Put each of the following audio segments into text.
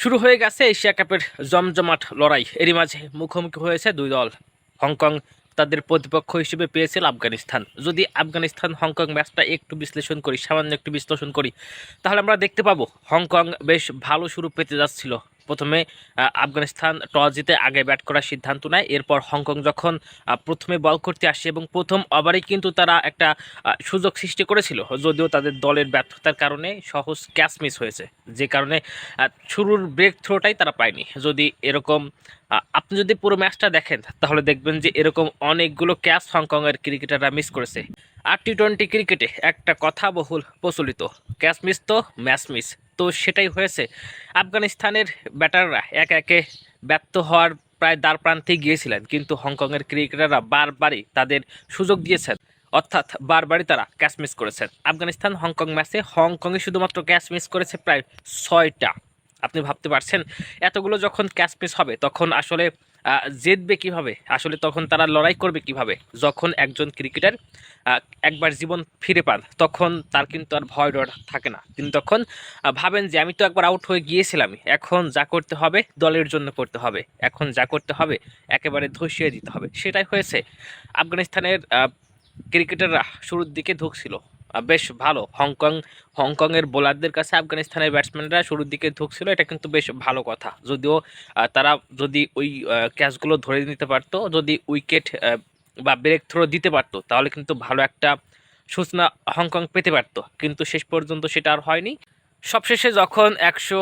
শুরু হয়ে গেছে এশিয়া কাপের জমজমাট লড়াই। এরই মাঝে মুখোমুখি হয়েছে দুই দল। হংকং তাদের প্রতিপক্ষ হিসেবে পেয়েছিল আফগানিস্তান। যদি আফগানিস্তান হংকং ম্যাচটা একটু বিশ্লেষণ করি, সামান্য একটু বিশ্লেষণ করি, তাহলে আমরা দেখতে পাবো হংকং বেশ ভালো শুরু পেতে যাচ্ছিল। প্রথমে আফগানিস্তান টস জিতে আগে ব্যাট করার সিদ্ধান্ত নেয়। এরপর হংকং যখন প্রথমে বল করতে আসে এবং প্রথম ওভারেই কিন্তু তারা একটা সুযোগ সৃষ্টি করেছিল। যদিও তাদের দলের ব্যর্থতার কারণে সহজ ক্যাচ মিস হয়েছে। যে কারণে শুরুর ব্রেক থ্রোটাই তারা পায়নি। যদি এরকম আপনি যদি পুরো ম্যাচটা দেখেন, তাহলে দেখবেন যে এরকম অনেকগুলো ক্যাচ হংকংয়ের ক্রিকেটাররা মিস করেছে। আর টি টোয়েন্টি ক্রিকেটে একটা কথা বহুল প্রচলিত। ক্যাচ মিস তো, ম্যাচ মিস। তো সেটাই হয়েছে। আফগানিস্তানের ব্যাটাররা এক একে ব্যর্থ হওয়ার প্রায় দ্বার প্রান্তে গিয়েছিলেন, কিন্তু হংকংয়ের ক্রিকেটাররা বারবারই তাদের সুযোগ দিয়েছেন। অর্থাৎ বারবারই তারা ক্যাচ মিস করেছেন। আফগানিস্তান হংকং ম্যাচে হংকংয়ে শুধুমাত্র ক্যাচ মিস করেছে প্রায় ছয়টা। আপনি ভাবতে পারছেন, এতগুলো যখন ক্যাচ মিস হবে, তখন আসলে জিতবে কীভাবে? আসলে তখন তারা লড়াই করবে কীভাবে? যখন একজন ক্রিকেটার একবার জীবন ফিরে পান তখন তার কিন্তু আর ভয় ডর থাকে না। তিনি তখন ভাবেন যে আমি তো একবার আউট হয়ে গিয়েছিলাম এখন যা করতে হবে দলের জন্য করতে হবে। এখন যা করতে হবে একেবারে ধসিয়ে দিতে হবে। সেটাই হয়েছে। আফগানিস্তানের ক্রিকেটাররা শুরুর দিকে ঢুকছিল আহ, বেশ ভালো। হংকং, হংকংয়ের বোলারদের কাছে আফগানিস্তানের ব্যাটসম্যানরা শুরুর দিকে ঢুকছিল, এটা কিন্তু বেশ ভালো কথা। যদিও তারা যদি ওই ক্যাচগুলো ধরে নিতে পারতো, যদি উইকেট বা ব্রেক থ্রো দিতে পারতো, তাহলে কিন্তু ভালো একটা সূচনা হংকং পেতে পারতো। কিন্তু শেষ পর্যন্ত সেটা আর হয়নি। সবশেষে যখন একশো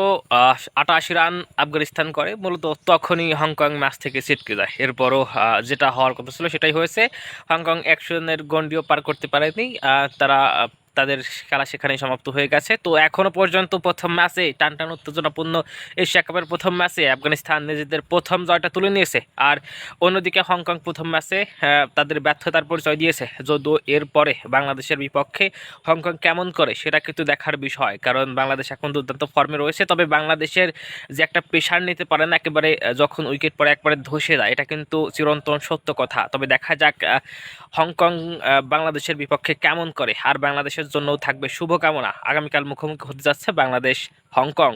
আটাশি রান আফগানিস্তান করে, মূলত তখনই হংকং ম্যাচ থেকে ছিটকে যায়। এরপরও যেটা হওয়ার কথা ছিল সেটাই হয়েছে। হংকং একশো রানের গন্ডিও পার করতে পারেনি তারা তাদের খেলা সেখানে সমাপ্ত হয়ে গেছে। তো এখনও পর্যন্ত প্রথম ম্যাচে টান টান উত্তেজনাপূর্ণ এশিয়া কাপের প্রথম ম্যাচে আফগানিস্তান নিজেদের প্রথম জয়টা তুলে নিয়েছে। আর অন্যদিকে হংকং প্রথম ম্যাচে তাদের ব্যর্থতার পরিচয় দিয়েছে। যদিও এরপরে বাংলাদেশের বিপক্ষে হংকং কেমন করে সেটা কিন্তু দেখার বিষয়। কারণ বাংলাদেশ এখন দুর্দান্ত ফর্মে রয়েছে। তবে বাংলাদেশের যে একটা প্রেশার নিতে পারে না, একেবারে যখন উইকেট পরে একবারে ধসে যায়, এটা কিন্তু চিরন্তন সত্য কথা। তবে দেখা যাক হংকং বাংলাদেশের বিপক্ষে কেমন করে। আর বাংলাদেশের জন্যও থাকবে শুভকামনা। আগামীকাল মুখোমুখি হতে যাচ্ছে বাংলাদেশ হংকং